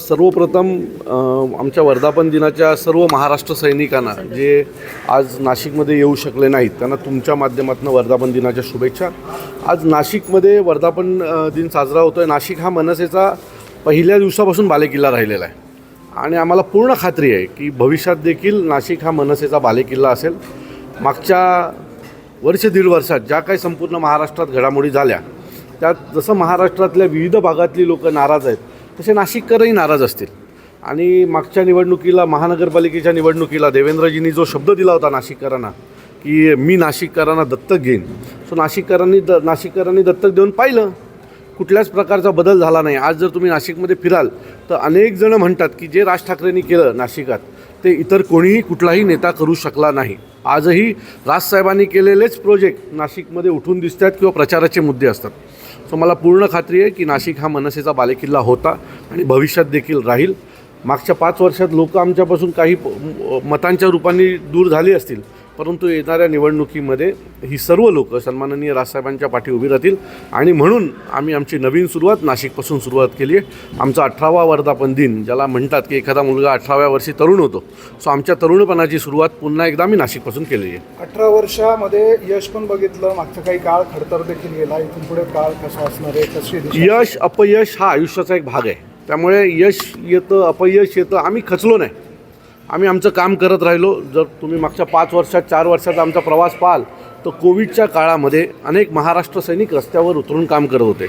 सर्वप्रथम आमच्या वर्धापन दिनाच्या सर्व महाराष्ट्र सैनिकांना जे आज नाशिकमध्ये येऊ शकले नाहीत त्यांना तुमच्या माध्यमातून वर्धापन दिनाच्या शुभेच्छा. आज नाशिकमध्ये वर्धापन दिन साजरा होतो आहे नाशिक हा मनसेचा पहिल्या दिवसापासून बालेकिल्ला राहिलेला आहे. आणि आम्हाला पूर्ण खात्री आहे की भविष्यात देखील नाशिक हा मनसेचा बालेकिल्ला असेल. मागच्या वर्ष दीड वर्षात ज्या काही संपूर्ण महाराष्ट्रात घडामोडी झाल्या त्यात जसं महाराष्ट्रातल्या विविध भागातली लोक नाराज आहेत तसे नाशिककरही नाराज असतील. आणि मागच्या निवडणुकीला महानगरपालिकेच्या निवडणुकीला देवेंद्रजींनी जो शब्द दिला होता नाशिककरांना की मी नाशिककरांना दत्तक घेईन. सो नाशिककरांनी द नाशिककरांनी दत्तक देऊन पाहिलं. कुठल्याच प्रकारचा बदल झाला नाही. आज जर तुम्ही नाशिकमध्ये फिराल तर अनेक जण म्हणतात की जे राज ठाकरेंनी केलं नाशिकात ते इतर कोणीही कुठलाही नेता करू शकला नाही. आजही राजसाहेबांनी केलेलेच प्रोजेक्ट नाशिकमध्ये उठून दिसतात किंवा प्रचाराचे मुद्दे असतात. सो मला पूर्ण खात्री आहे की नाशिक हा मनसेचा बालेकिल्ला होता आणि भविष्यात देखील राहील. मागच्या पाच वर्षात लोक आमच्यापासून काही मतांच्या रूपाने दूर झाली असतील. परंतु येणाऱ्या निवडणुकीमध्ये ही सर्व लोक सन्माननीय राजसाहेबांच्या पाठी उभी राहतील. आणि म्हणून आम्ही आमची नवीन सुरुवात नाशिकपासून सुरुवात केली आहे. आमचा अठरावा वर्धापन दिन ज्याला म्हणतात की एखादा मुलगा अठराव्या वर्षी तरुण होतो. सो आमच्या तरुणपणाची सुरुवात पुन्हा एकदा आम्ही नाशिकपासून केलेली आहे. अठरा वर्षामध्ये यश पण बघितलं. मागचा काही काळ खडतर देखील गेला. इथून पुढे काळ कसा असणार आहे? कशी? यश अपयश हा आयुष्याचा एक भाग आहे. त्यामुळे यश येतं अपयश येतं आम्ही खचलो नाही. आम्ही आमचं काम करत राहिलो. जर तुम्ही मागच्या पाच वर्षात चार वर्षाचा आमचा प्रवास पाहाल तर कोविडच्या काळामध्ये अनेक महाराष्ट्र सैनिक रस्त्यावर उतरून काम करत होते.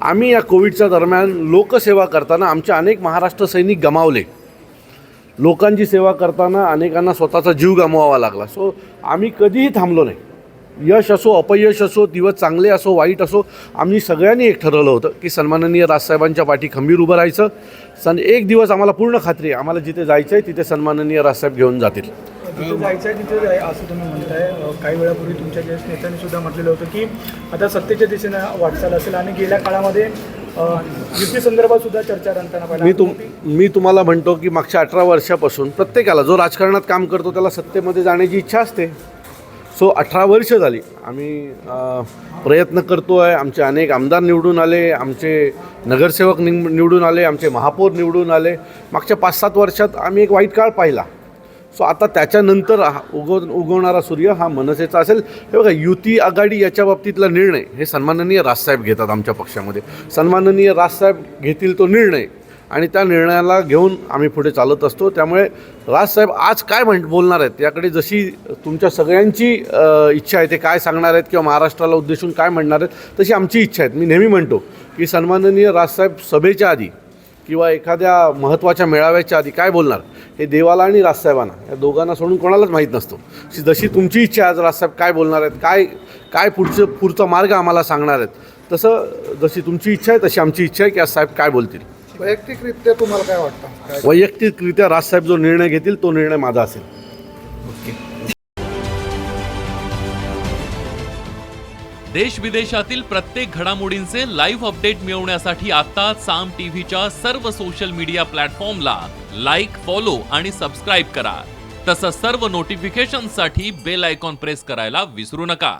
आम्ही या कोविडच्या दरम्यान लोकसेवा करताना आमचे अनेक महाराष्ट्र सैनिक गमावले. लोकांची सेवा करताना अनेकांना स्वतःचा जीव गमवावा लागला. सो आम्ही कधीही थांबलो नाही. यश असो अपयश असो दिवस चांगले असो वाईट असो आम्ही सगळ्यांनी एक ठरवलं होतं की सन्माननीय राजसाहेबांच्या पाठी खंबीर उभं राहायचं. सन एक दिवस आम्हाला पूर्ण खात्री आहे आम्हाला जिथे जायचं आहे तिथे सन्माननीय राजसाहेब घेऊन जातील. जायचं आहे तिथे जाय असं तुम्ही म्हणताय. काही वेळापूर्वी तुमच्या ज्येष्ठ नेत्यांनी सुद्धा म्हटलेलं होतं की आता सत्तेच्या दिशेनं वाटचाल असेल आणि गेल्या काळामध्ये संदर्भात सुद्धा चर्चा रंगताना मी तुम मी तुम्हाला म्हणतो की मागच्या अठरा वर्षापासून प्रत्येकाला जो राजकारणात काम करतो त्याला सत्तेमध्ये जाण्याची इच्छा असते. सो अठरा वर्ष झाली. आम्ही प्रयत्न करतो आहे. आमचे अनेक आमदार निवडून आले आमचे नगरसेवक निव निवडून आले आमचे महापौर निवडून आले. मागच्या पाच सात वर्षात आम्ही एक वाईट काळ पाहिला. सो आता त्याच्यानंतर हा उगव उगवणारा सूर्य हा मनसेचा असेल. हे बघा युती आघाडी याच्या बाबतीतला निर्णय हे सन्माननीय राजसाहेब घेतात आमच्या पक्षामध्ये. सन्माननीय राजसाहेब घेतील तो निर्णय. आणि त्या निर्णयाला घेऊन आम्ही पुढे चालत असतो. त्यामुळे राजसाहेब आज काय म्हण बोलणार आहेत? याकडे जशी तुमच्या सगळ्यांची इच्छा आहे ते काय सांगणार आहेत किंवा महाराष्ट्राला उद्देशून काय म्हणणार आहेत तशी आमची इच्छा आहेत. मी नेहमी म्हणतो की सन्माननीय राजसाहेब सभेच्या आधी किंवा एखाद्या महत्त्वाच्या मेळाव्याच्या आधी काय बोलणार? हे देवाला आणि राजसाहेबांना या दोघांना सोडून कोणालाच माहीत नसतो. जशी तुमची इच्छा आहे आज राजसाहेब काय बोलणार आहेत काय काय पुढचं पुढचा मार्ग आम्हाला सांगणार आहेत तसं जशी तुमची इच्छा आहे तशी आमची इच्छा आहे की आज साहेब काय बोलतील. वैयक्तिकरित्या तुम्हाला काय वाटतं? वैयक्तिकरित्या राजसाहेब जो निर्णय घेतील तो निर्णय माझा असेल. देश विदेशातील प्रत्येक घडामोडींचे लाईव्ह अपडेट मिळवण्यासाठी आता साम टीव्हीच्या सर्व सोशल मीडिया प्लॅटफॉर्मला लाईक फॉलो आणि सबस्क्राईब करा. तसंच सर्व नोटिफिकेशनसाठी बेल आयकॉन प्रेस करायला विसरू नका.